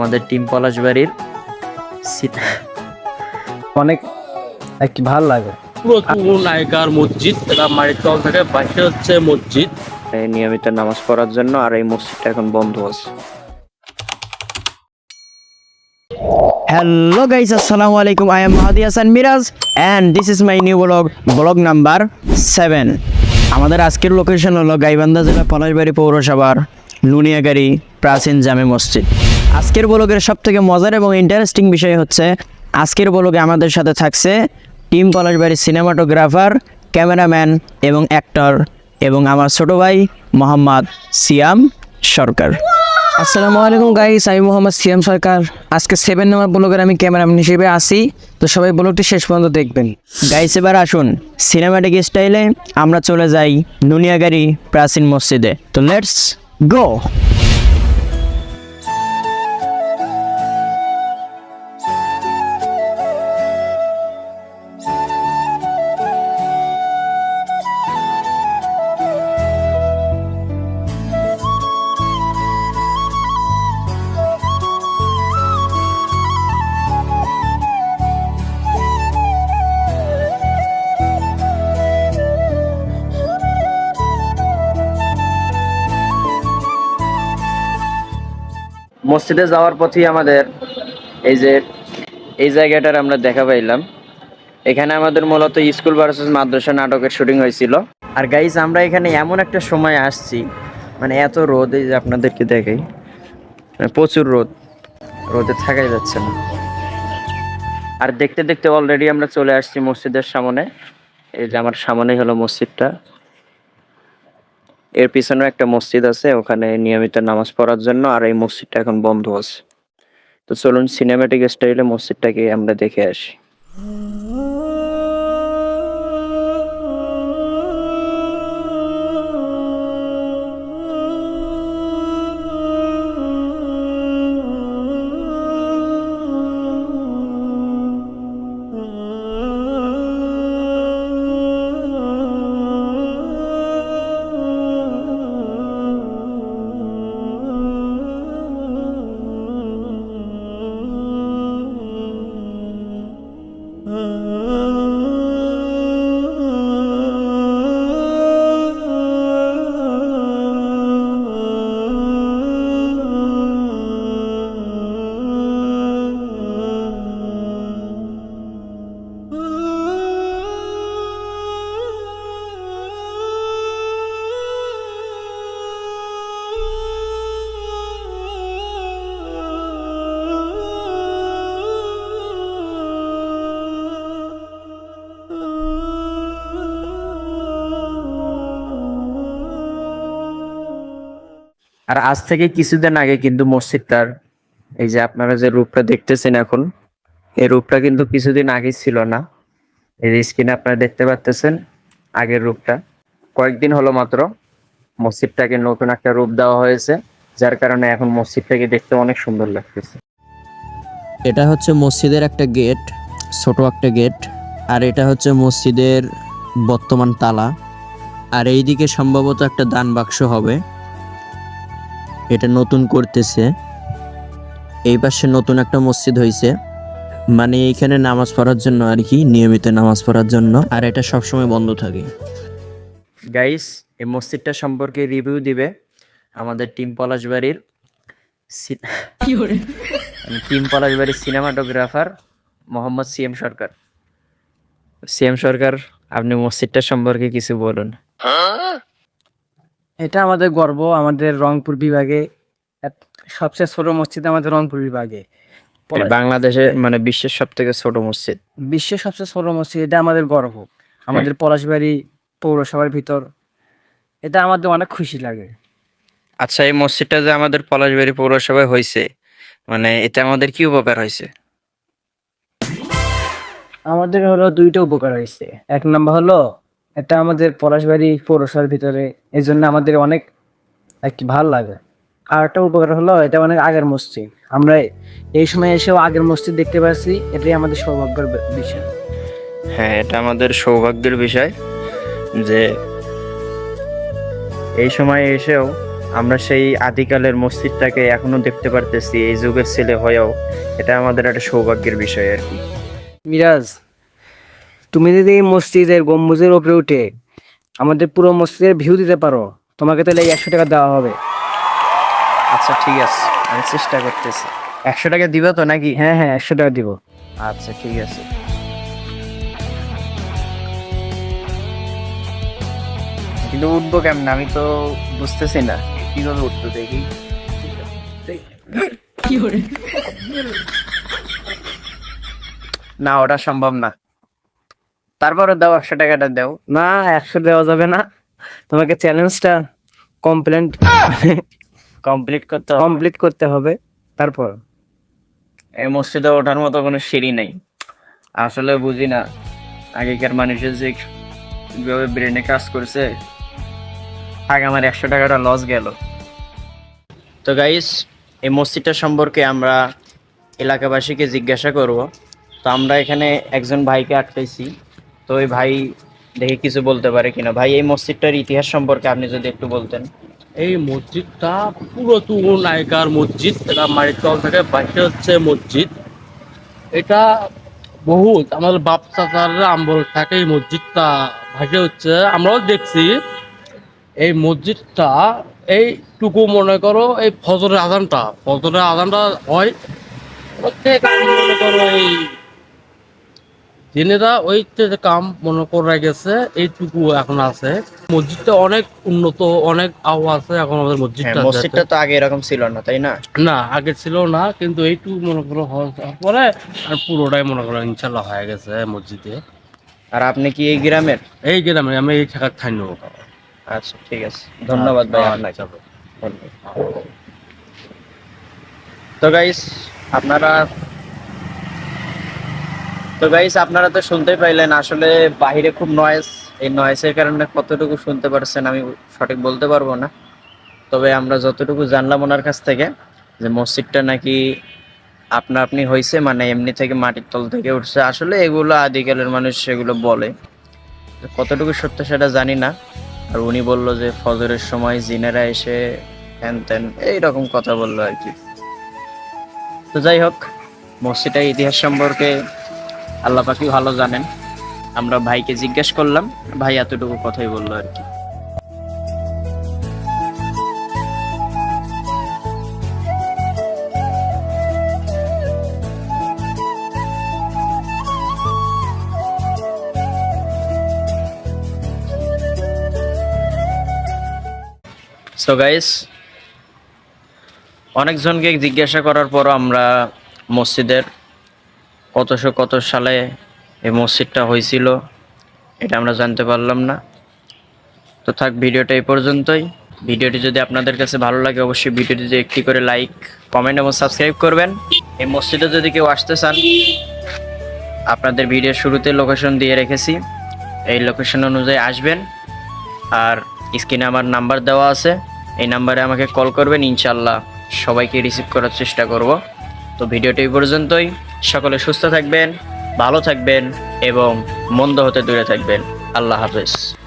আমাদের টিম পলাশবাড়ির অনেক কি ভালো লাগে। নায়িকার মসজিদ এটা তল থেকে পাশে হচ্ছে মসজিদ। এই নিয়মিত নামাজ পড়ার জন্য আর এই মসজিদটা এখন বন্ধ আছে। হ্যালো গাইস আসসালামু আলাইকুম। I am Mahadi Hasan Miraj and this is my new vlog vlog number seven আমাদের আজকের লোকেশন হলো গাইবান্ধা জেলা পলাশবাড়ি পৌরসভার লুনিয়াগাড়ি প্রাচীন জামে মসজিদ। আজকের ব্লগের সব থেকে মজার এবং ইন্টারেস্টিং বিষয় হচ্ছে আজকের ব্লগে আমাদের সাথে থাকছে টিম পলাশবাড়ির সিনেমাটোগ্রাফার ক্যামেরাম্যান এবং অ্যাক্টর এবং আমার ছোট ভাই মোহাম্মদ সিয়াম সরকার। আসসালামু আলাইকুম গাইস আমি মোহাম্মদ সিয়াম সরকার। আজকে সেভেন নম্বর ব্লগের আমি ক্যামেরাম্যান হিসেবে আসি তো সবাই ব্লগটি শেষ পর্যন্ত দেখবেন। গাইস এবার আসুন সিনেমাটিক স্টাইলে আমরা চলে যাই নুনিয়াগাড়ি প্রাচীন মসজিদে। তো লেটস গো মসজিদে যাওয়ার পথেই আমাদের এই যে, এই জায়গাটার আমরা দেখা পাইলাম। এখানে আমাদের মূলত স্কুল ভার্সেস মাদ্রাসা নাটকের শুটিং হয়েছিল। আর গাইজ আমরা এখানে এমন একটা সময় আসছি মানে এত রোদ, এই যে আপনাদেরকে দেখাই মানে প্রচুর রোদ, রোদে থাকাই যাচ্ছে না। আর দেখতে দেখতে অলরেডি আমরা চলে আসছি মসজিদের সামনে। এই যে আমার সামনেই হলো মসজিদটা। এর পিছনেও একটা মসজিদ আছে, ওখানে নিয়মিত নামাজ পড়ার জন্য, আর এই মসজিদটা এখন বন্ধ আছে। তো চলুন সিনেমাটিক স্টাইলে মসজিদটাকে আমরা দেখে আসি। আর আজ থেকে কিছুদিন আগে কিন্তু মসজিদটার এই যে আপনারা যে রূপটা দেখতেছেন এখন, এই রূপটা কিন্তু কিছুদিন আগে ছিল না। এই স্ক্রিনে আপনারা দেখতে পাচ্তেছেন আগের রূপটা। কয়েকদিন হলো মাত্র মসজিদটাকে নতুন একটা রূপ দেওয়া হয়েছে, যার কারণে এখন মসজিদটাকে দেখতে অনেক সুন্দর লাগতেছে। এটা হচ্ছে মসজিদের একটা গেট, ছোট একটা গেট, আর এটা হচ্ছে মসজিদের বর্তমান তালা। আর এইদিকে সম্ভবত একটা দান বাক্স হবে। এটা নতুন করতেছে। এই পাশে নতুন একটা মসজিদ হয়েছে মানে এইখানে নামাজ পড়ার জন্য আর কি নিয়মিত নামাজ পড়ার জন্য। আর এটা সবসময় বন্ধ থাকে। গাইস এই মসজিদটা সম্পর্কে রিভিউ দিবে আমাদের টিম পলাশবাড়ির team পলাশবাড়ির cinematographer Mohammad CM Sarkar. CM Sarkar আপনি মসজিদটা সম্পর্কে কিছু বলুন। এটা আমাদের গর্ব আমাদের রংপুর বিভাগে সবচেয়ে ছোট মসজিদ আমাদের রংপুর বিভাগে। বাংলাদেশে মানে বিশ্বের সব থেকে ছোট মসজিদ। বিশ্বের সবচেয়ে ছোট মসজিদ এটা আমাদের গর্ব। আমাদের পলাশবাড়ি পৌরসভার ভিতর এটা আমাদের অনেক খুশি লাগে। আচ্ছা এই মসজিদটা যে আমাদের পলাশবাড়ি পৌরসভায় হয়েছে মানে এতে আমাদের কি উপকার হয়েছে আমাদের হলো দুইটা উপকার হয়েছে এক নম্বর হলো এটা আমাদের পলাশবাড়ি পৌরসভার ভিতরে এই জন্য আমাদের অনেক আর কি ভালো লাগে। আর একটা উপকার হলো এটা অনেক আগের মসজিদ। আমরা এই সময় এসেও আগের মসজিদ দেখতে পাচ্ছি এটাই আমাদের সৌভাগ্যের বিষয়। হ্যাঁ এটা আমাদের সৌভাগ্যের বিষয় যে এই সময় এসেও আমরা সেই আদিকালের মসজিদটাকে এখনও দেখতে পারতেছি এই যুগের ছেলে হয়েও। এটা আমাদের একটা সৌভাগ্যের বিষয় আর কি। মিরাজ তুমি যদি এই মসজিদের গম্বুজের উপরে উঠে আমাদের পুরো মসজিদের ভিউ দিতে পারো তোমাকে তাহলে এই একশো টাকা দেওয়া হবে। আচ্ছা ঠিক আছে। আমি চেষ্টা করতেছি। একশো টাকা দিবে তো নাকি? হ্যাঁ হ্যাঁ একশো টাকা দিব। আচ্ছা ঠিক আছে। কিন্তু উঠবো কেমন? আমি তো বুঝতেছি না। কীভাবে উঠতো দেখি। না ওটা সম্ভব না। তারপরে দাও একশো টাকাটা দাও। না একশো দেওয়া যাবে না। তোমাকে চ্যালেঞ্জটা কমপ্লেন্ট কমপ্লিট করতে কমপ্লিট করতে হবে। তারপর? এই মসজিদে ওঠার মতো কোনো সিঁড়ি নেই। আসলে বুঝি না। আগেকার মানুষের যে কীভাবে ব্রেনে কাজ করছে আগে আমার একশো টাকাটা লস গেল। তো গাইস এই মসজিদটা সম্পর্কে আমরা এলাকাবাসীকে জিজ্ঞাসা করব। তো আমরা এখানে একজন ভাইকে আটকাইছি। তো ওই ভাই দেখে কিছু বলতে পারে কিনা। ভাই, এই মসজিদটার ইতিহাস সম্পর্কে আপনি যদি একটু বলতেন। এই মসজিদটা পুরাতন আগেকার মসজিদ, এটা মাটির তল থেকে বাইরে হচ্ছে মসজিদ। এটা বহুত আমাদের বাপ চাচার আমল থাকে এই মসজিদটা ভাসে হচ্ছে, আমরাও দেখছি। এই মসজিদটা, এইটুকু মনে করো, এই ফজরের আজানটা ফজরের আজানটা হয়, প্রত্যেক মনে করো এই জেনেরা ওই কাম মনে করে গেছে এইটুকু এখন আছে। মসজিদটা অনেক উন্নত অনেক আও আছে এখন আমাদের হ্যাঁ, মসজিদটা মসজিদটা তো আগে এরকম ছিল না তাই না? না আগে ছিল না কিন্তু এইটুকু মনে করো হওয়ার পরে আর পুরোটাই মনে করো ইনশাল্লাহ হয়ে গেছে মসজিদে। আর আপনি কি এই গ্রামের? এই গ্রামে আমি এই থাকার ঠাই নেব আচ্ছা ঠিক আছে। ধন্যবাদ ভাই আপনাকে। আচ্ছা। তো গাইস আপনারা তো গাইস আপনারা তো শুনতেই পাইলেন, আসলে বাইরে খুব নয়েজ এই নয়েজের কারণে কতটুকু শুনতে পারছেন আমি সঠিক বলতে পারব না। তবে আমরা যতটুকু জানলাম ওনার কাছ থেকে, যে মসজিদটা নাকি আপনা আপনি হয়েছে মানে এমনি থেকে মাটির তল থেকে উঠছে, আসলে এগুলো আদিকালের মানুষ সেগুলো বলে। কতটুকু সত্য সেটা জানি না। আর উনি বলল যে ফজরের সময় জিনেরা এসে হ্যান ত্যান, এইরকম কথা বলল আর কি। তো যাই হোক, মসজিদের ইতিহাস সম্পর্কে আল্লাহ পাকি ভালো জানেন। আমরা ভাইকে জিজ্ঞেস করলাম, ভাই এতটুকু কথাই বলল আর কি। সো গাইস অনেকজনকে জিজ্ঞাসা করার পর আমরা মসজিদের কতশো কত সালে এই মসজিদটা হয়েছিল, এটা আমরা জানতে পারলাম না। তো থাক, ভিডিওটা এই পর্যন্তই। ভিডিওটি যদি আপনাদের কাছে ভালো লাগে, অবশ্যই ভিডিওটি ভিডিওটিতে একটি করে লাইক, কমেন্ট এবং সাবস্ক্রাইব করবেন। এই মসজিদে যদি কেউ আসতে চান, আপনাদের ভিডিওর শুরুতে লোকেশন দিয়ে রেখেছি। এই লোকেশন অনুযায়ী আসবেন। আর স্ক্রিনে আমার নাম্বার দেওয়া আছে। এই নাম্বারে আমাকে কল করবেন ইনশাল্লাহ সবাইকে রিসিভ করার চেষ্টা করব। তো ভিডিওটি এই পর্যন্তই। সকলে সুস্থ থাকবেন ভালো থাকবেন এবং মন্দ হতে দূরে থাকবেন। আল্লাহ হাফেজ।